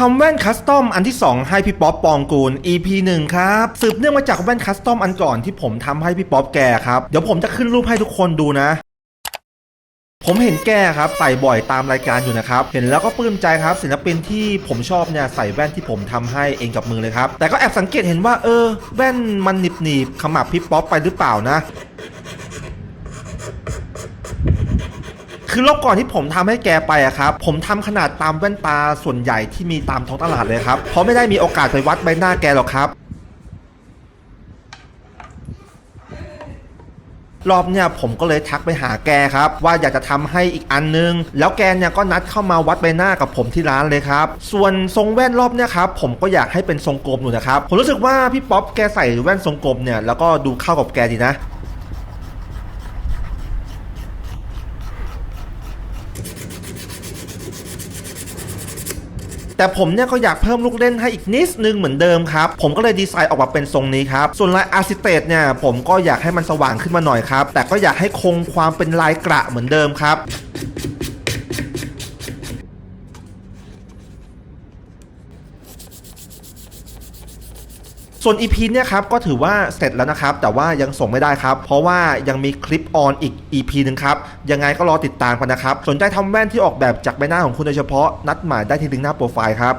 ทำแว่นคัสตอมอันที่ 2 ให้พี่ป๊อปปองกูล EP 1 ครับ สืบเนื่องมาจากแว่นคัสตอมอันก่อนที่ผมทำให้พี่ป๊อปแกครับ เดี๋ยวผมจะขึ้นรูปให้ทุกคนดูนะ ผมเห็นแกครับใส่บ่อยตามรายการอยู่นะครับ เห็นแล้วก็ปลื้มใจครับ ศิลปินที่ผมชอบเนี่ยใส่แว่นที่ผมทำให้เองกับมือเลยครับ แต่ก็แอบสังเกตเห็นว่าเออ แว่นมันหนีบหนีบๆขมับพี่ป๊อปไปหรือเปล่านะ คือรอบก่อนที่ผมทำให้แกไปอะครับ ผมทำขนาดตามแว่นตาส่วนใหญ่ที่มีตามท้องตลาดเลยครับ เพราะไม่ได้มีโอกาสไปวัดใบหน้าแกหรอกครับ รอบเนี่ยผมก็เลยทักไปหาแกครับ ว่าอยากจะทำให้อีกอันนึง แล้วแกเนี่ยก็นัดเข้ามาวัดใบหน้ากับผมที่ร้านเลยครับ ส่วนทรงแว่นรอบเนี่ยครับผมก็อยากให้เป็นทรงกลมอยู่นะครับ ผมรู้สึกว่าพี่ป๊อปแกใส่แว่นทรงกลมเนี่ยแล้วก็ดูเข้ากับแกดีนะ แต่ผมเนี่ยก็อยากเพิ่มลูกเล่นให้อีกนิดนึงเหมือนเดิมครับ ผมก็เลยดีไซน์ออกมาเป็นทรงนี้ครับ ส่วนลายอาร์ซิเตตเนี่ยผมก็อยากให้มันสว่างขึ้นมาหน่อยครับ แต่ก็อยากให้คงความเป็นลายกระเหมือนเดิมครับ ส่วน EP เนี่ยครับก็ถือว่าเสร็จแล้วนะครับ แต่ว่ายังส่งไม่ได้ครับ เพราะว่ายังมีคลิปออนอีก EP หนึ่งครับ ยังไงก็รอติดตามกันนะครับ สนใจทำแว่นที่ออกแบบจากใบหน้าของคุณโดยเฉพาะนัดหมายได้ที่ลิงก์หน้าโปรไฟล์ครับ